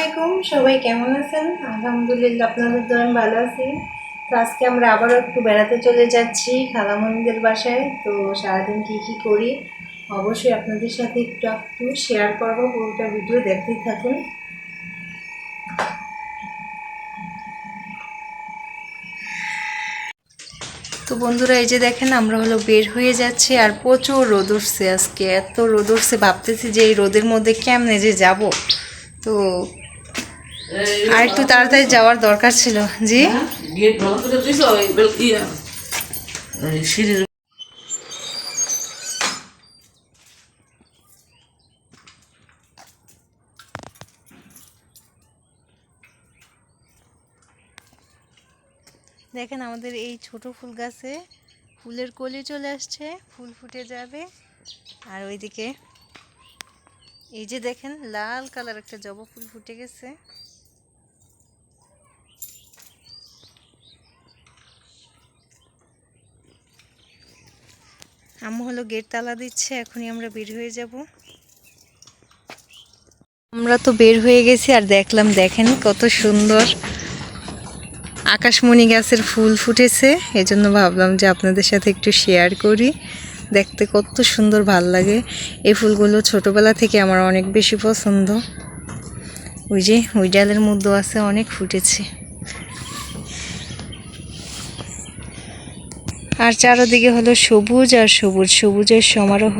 আলাইকুম, সবাই কেমন আছেন? আলহামদুলিল্লাহ, আপনাদের তো আমি ভালো আছি। তো আজকে আমরা আবারও একটু বেড়াতে চলে যাচ্ছি খালামণিদের বাসায়। তো সারাদিন কী কী করি? অবশ্যই আপনাদের সাথে একটু একটু শেয়ার করব, পুরোটা ভিডিও দেখতেই থাকুন। তো বন্ধুরা, এই যে দেখেন, আমরা হলো বের হয়ে যাচ্ছি আর প্রচুর রোদ উঠছে আজকে। এত রোদ উঠছে, ভাবতেছি যে এই রোদের মধ্যে কেমনে যে যাব। তো আর একটু তাড়াতাড়ি যাওয়ার দরকার ছিল। জি? গেট ভালো করে দিছো ওই বেল এই সিঁড়ির দেখেন আমাদের এই ছোট ফুল গাছে ফুলের কলি চলে আসছে ফুল ফুটে যাবে। আর ওইদিকে এই যে দেখেন লাল কালার একটা জবা ফুল ফুটে গেছে। আম্মু হলো গেট তালা দিচ্ছে, এখনই আমরা বের হয়ে যাব। আমরা তো বের হয়ে গেছি আর দেখলাম, দেখেন কত সুন্দর আকাশমণি গাছের ফুল ফুটেছে। এজন্য ভাবলাম যে আপনাদের সাথে একটু শেয়ার করি। দেখতে কত সুন্দর ভালো লাগে। এই ফুলগুলো ছোটবেলা থেকে আমার অনেক বেশি পছন্দ। ওই যে, ওই ডালের মধ্যে আছে, অনেক ফুটেছে। আর চারোদিকে হলো সবুজ আর সবুজ, সবুজের সমারোহ।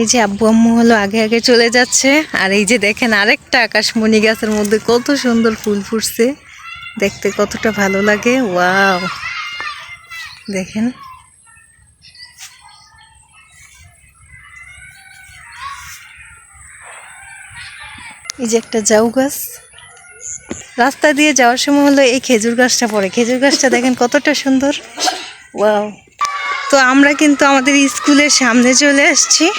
এই যে আব্বু আম্মু হলো আগে আগে চলে যাচ্ছে, আর এই যে দেখেন আরেকটা আকাশমণি গাছের মধ্যে কত সুন্দর ফুল ফুটছে, দেখতে কতটা ভালো লাগে, ওয়াও। দেখেন। এই যে একটা জাউ গাছ। রাস্তা দিয়ে যাওয়ার সময় হলো এই খেজুর গাছটা পড়ে। খেজুর গাছটা দেখেন কতটা সুন্দর। ওয়াও। তো আমরা কিন্তু আমাদের স্কুলের সামনে চলে আসছি।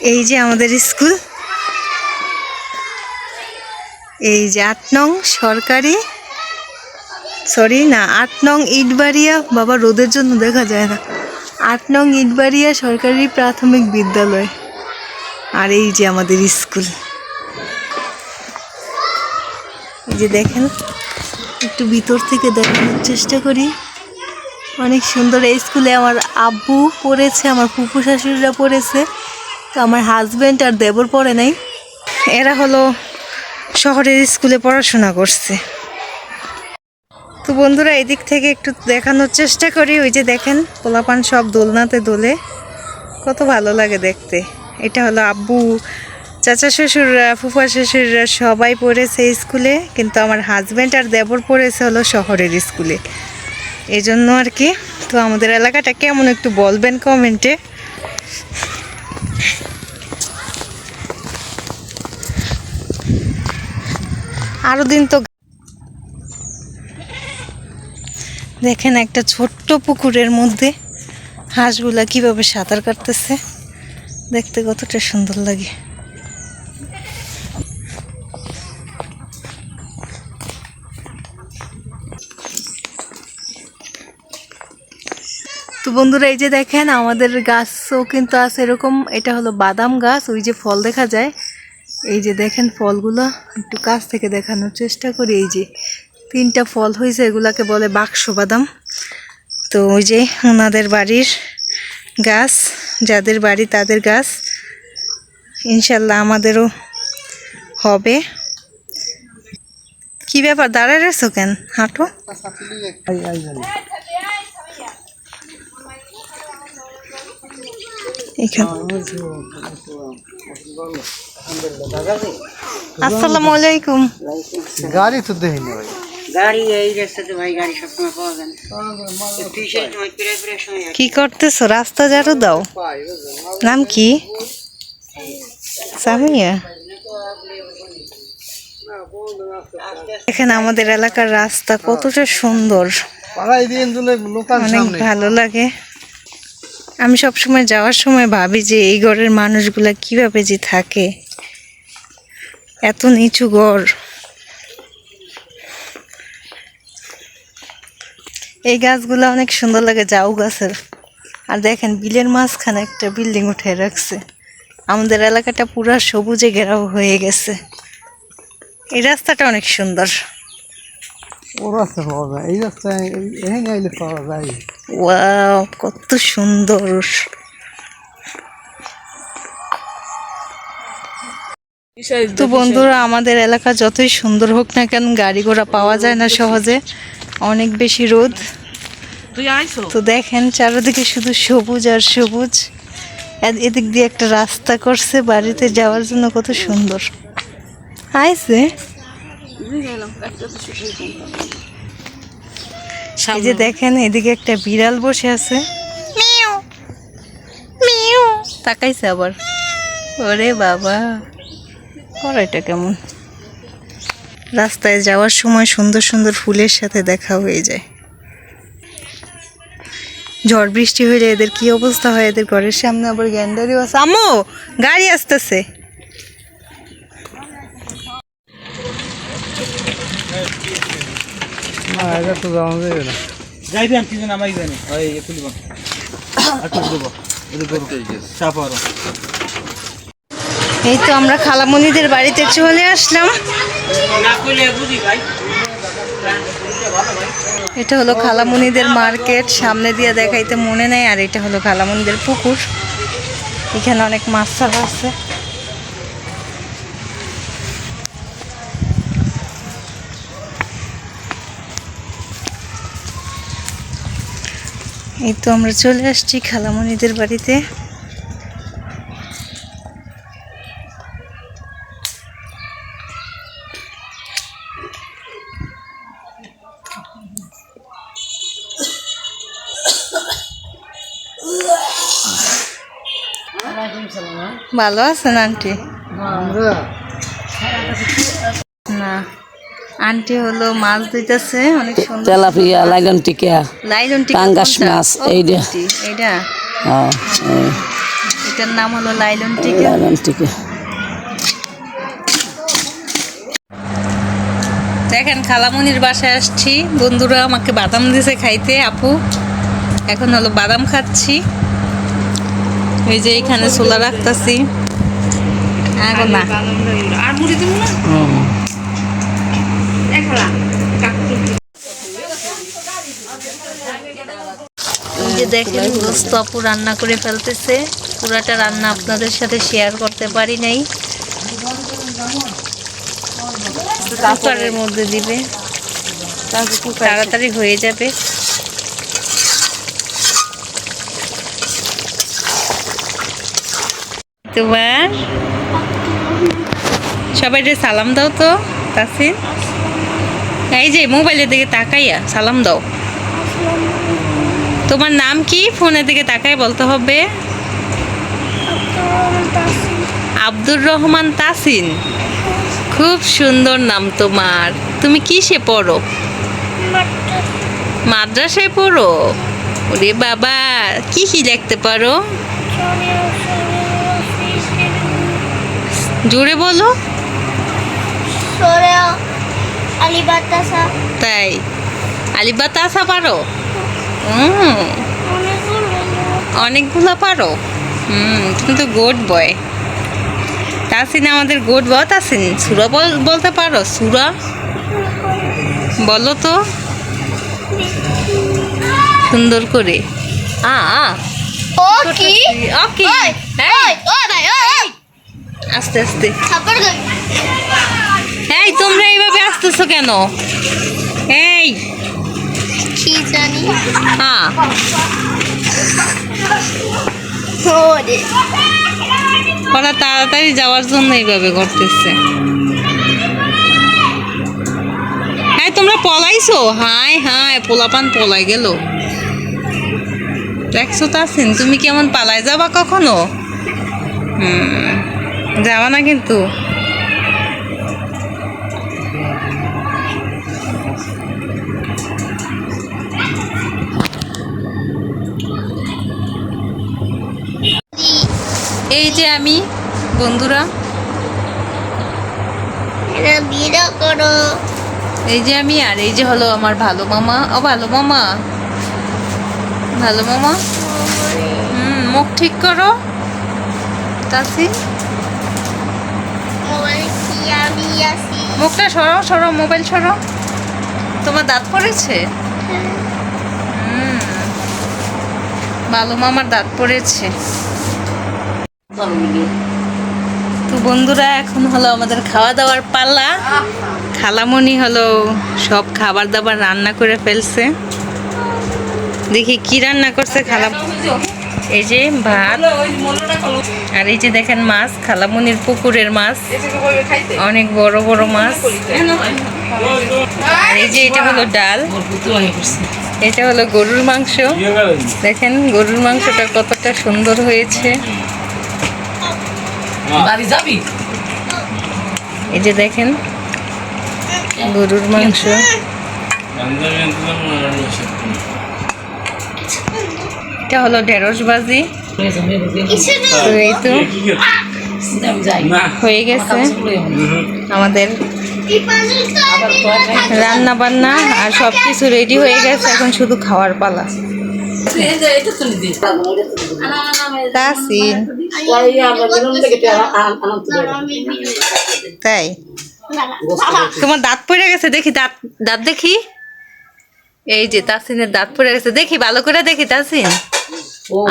এই যে আমাদের স্কুল। এই যে আট নং সরকারি। সরি না আট নং ইটবাড়িয়া। বাবা, রোদের জন্য দেখা যায় না। আট নং ইটবাড়িয়া সরকারি প্রাথমিক বিদ্যালয়। আর এই যে আমাদের স্কুল। এই যে দেখেন, একটু ভিতর থেকে দেখানোর চেষ্টা করি। অনেক সুন্দর, এই স্কুলে আমার আব্বু পড়েছে, আমার ফুফু শাশুড়িরা পড়েছে। তো আমার হাজব্যান্ড আর দেবর পড়ে নাই। এরা হলো শহরের স্কুলে পড়াশোনা করছে। তো বন্ধুরা, এদিক থেকে একটু দেখানোর চেষ্টা করি। ওই যে দেখেন, পোলাপান সব দোলনাতে দোলে। কত ভালো লাগে দেখতে। এটা হলো আব্বু। চাচা শ্বশুররা ফুফা শ্বশুররা সবাই পড়েছে স্কুলে, কিন্তু আমার হাজব্যান্ড আর দেবর পড়েছে হলো শহরের স্কুলে। এই জন্য আর কি, তো আমাদের এলাকাটা কেমন একটু বলবেন কমেন্টে আরও দিন তো দেখেন একটা ছোট্ট পুকুরের মধ্যে হাঁসগুলা কীভাবে সাঁতার কাটতেছে। দেখতে কতটা সুন্দর লাগে। তো বন্ধুরা, এই যে দেখেন, আমাদের গাছও কিন্তু আছে এরকম। এটা হলো বাদাম গাছ, ওই যে ফল দেখা যায়। এই যে দেখেন ফলগুলো, একটু কাছ থেকে দেখানোর চেষ্টা করি। এই যে তিনটা ফল হয়েছে, এগুলাকে বলে বাক্স বাদাম তো ওই যে ওনাদের বাড়ির গাছ। যাদের বাড়ি তাদের গাছ ইনশাল্লাহ আমাদেরও হবে। কি ব্যাপার, দাঁড়ায় রয়েছো কেন? হাঁটো। আসসালামু আলাইকুম। গাড়ি তো দেখিনি ভাই। গাড়ি গাড়ি সবসময় কি করতেছো? রাস্তা ঝাড়ু দাও। নাম কি? এখানে আমাদের এলাকার রাস্তা কতটা সুন্দর। অনেক ভালো লাগে। আমি সব সময় যাওয়ার সময় ভাবি যে এই ঘরের মানুষগুলা কীভাবে যে থাকে। এত নিচু ঘর। এই গাছগুলো অনেক সুন্দর লাগে জাউ গাছের। আর দেখেন বিলের মাঝখানে একটা বিল্ডিং উঠে রাখছে। আমাদের এলাকাটা পুরা সবুজে ঘেরাও হয়ে গেছে। এই রাস্তাটা অনেক সুন্দর। ও রাস্তা পাওয়া যায়। এই রাস্তায় এখানে আইলে পাওয়া যায়। ওয়াও কত সুন্দর। তো বন্ধুরা আমাদের এলাকা যতই সুন্দর হোক না কেন গাড়ি ঘোড়া পাওয়া যায় না সহজে। অনেক বেশি রোদ। তুই তো দেখেন চারিদিকে শুধু সবুজ আর সবুজ। এদিক দিয়ে একটা রাস্তা করছে বাড়িতে যাওয়ার জন্য কত সুন্দর। আইসে। এই যে দেখেন এদিকে একটা বিড়াল বসে আছে। Mu mu. তাকাইছে আবার। ওরে বাবা করাইটা কেমন? রাস্তায় যাওয়ার সময় সুন্দর সুন্দর ফুলের সাথে দেখা হয়ে যায়। ঝড় বৃষ্টি হইলে এদের কি অবস্থা হয়? এদের ঘরের সামনে আবার গ্যান্ডারিও আছে। আম্মু, গাড়ি আসতেছে। আমি ওই এ তুলিব আটক দেব এটা করো চাপ আরও এই তো আমরা খালামণিদের বাড়িতে চলে আসলাম। এটা হলো খালামণিদের মার্কেট, সামনে দিয়ে দেখাইতে মনে নেই, আর এটা হলো খালামণিদের পুকুর। এখানে অনেক মাছ ছাড়া আছে। এই তো আমরা চলে আসছি খালামণিদের বাড়িতে। ভালো আছেন আন্টি? না। আন্টি হলো মাছ দিতেছে অনেক সুন্দর তেলাপিয়া লাইলন টিকা লাইলন টিকা পাঙ্গাস মাছ, এইটা। এইটা? হ্যাঁ এটার নাম হলো লাইলন টিকা লাইলন টিকা দেখেন খালামনির বাসায় আসছি। বন্ধুরা আমাকে বাদাম দিয়েছে খাইতে আপু। এখন হলো বাদাম খাচ্ছি। এই যে এখানে ছোলা রাখতাছি। আর না। আর মুড়ি দিব না? যে দেখেন দোস্ত আপু রান্না করে ফেলতেছে। পুরাটা রান্না আপনাদের সাথে শেয়ার করতে পারি নাই। কুকারের মধ্যে দিবে। তাড়াতাড়ি হয়ে যাবে। তোমার? সবাই সালাম দাও তো, তাসিন। এই যে মোবাইলের দিকে তাকাইয়া সালাম দাও। তোমার নাম কি? ফোনের দিকে তাকাই বলতে হবে। আব্দুর রহমান তাসিন। খুব সুন্দর নাম তোমার। তুমি কিসে পড়ো? মাদ্রাসায় পড়ো? ওরে বাবা, কি কি লিখতে পারো? জোরে বলো। তাই? আলিবা তাসা পারো? হুম। অনেকগুলো পারো। হুম তুমি তো গোড বয় তাসিন আমাদের গোড বয় তাসিন সুরা বল- বলতে পারো? সুরা? বলো তো। সুন্দর করে। আ আ। Oki ওকে Oi আস্তে আস্তে। এই তোমরা এইভাবে আসতেছো কেন? এই। jani হ্যাঁ। ওরা তাড়াতাড়ি যাওয়ার জন্য এইভাবে করতেছে। হ্যাঁ তোমরা পলাইছো? হায় হায় পোলাপান পলাই গেল। দেখছ তাসিন তুমি কেমন পালাই যাবা কখনো? হুম। যাবা না কিন্তু? এই যে আমি বন্ধুরা। এই যে আমি আর এই যে হলো আমার ভালো মামা। ও ভালো মামা? ভালো মামা? হুম মুখ ঠিক করো। কি আমি আসি মুখটা সরাও সরাও মোবাইল সরাও। তোমার দাঁত পড়েছে? ভালো মামার দাঁত পড়েছে। তো বন্ধুরা এখন হলো আমাদের খাওয়া দাওয়ার পাল্লা খালামণি হলো সব খাবার দাবার রান্না করে ফেলছে। দেখি কি রান্না করছে খালা এই যে ভাত। আর এই যে দেখেন মাছ খালামণির পুকুরের মাছ। অনেক বড় বড় মাছ। আর এই যে এটা হলো ডাল। এটা হলো গরুর মাংস। দেখেন গরুর মাংসটা কতটা সুন্দর হয়েছে। এই যে দেখেন গরুর মাংস। এটা হলো ঢেঁড়স ভাজি। তো এই তো হয়ে গেছে। আমাদের রান্না বান্না আর সব কিছু রেডি হয়ে গেছে এখন শুধু খাওয়ার পালা। তাই? তোমার দাঁত পড়ে গেছে দেখি দাঁত দাঁত দেখি। এই যে তাসিনের দাঁত পড়ে গেছে দেখি ভালো করে দেখি তাসিন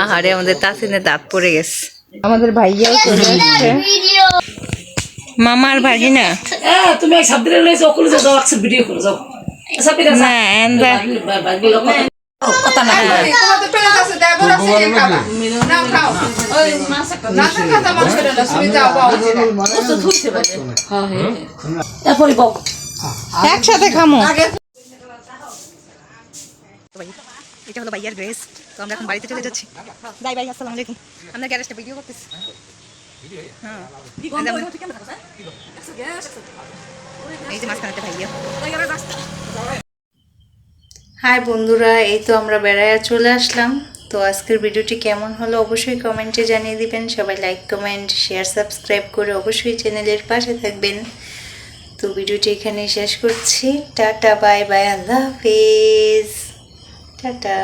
আহারে আমাদের তাসিনের দাঁত পড়ে গেছে আমাদের ভাইয়াও চলে আসছে ভিডিও মামার ভাগিনা তুমি এক সাবধানে লইছো ওকুলে যাও একসাথে ভিডিও করো যাও না এন্দা কথা না না যাও একসাথে খামো এটা হলো ভাইয়ার ড্রেস। তো আমরা এখন বাড়িতে চলে যাচ্ছি। বাই বাই আসসালামু আলাইকুম। আমরা গ্যারেজটা ভিডিও করতেছি। হ্যাঁ। এই যে মাঝখানে ভাইয়া। হাই বন্ধুরা এই তো আমরা বেড়ায় চলে আসলাম। তো আজকের ভিডিওটি কেমন হলো অবশ্যই কমেন্টে জানিয়ে দিবেন। সবাই লাইক কমেন্ট শেয়ার সাবস্ক্রাইব করে অবশ্যই চ্যানেলের পাশে থাকবেন। তো ভিডিওটি এখানে শেষ করছি। টাটা বাই বাই আল্লাহ হাফেজ। টাটা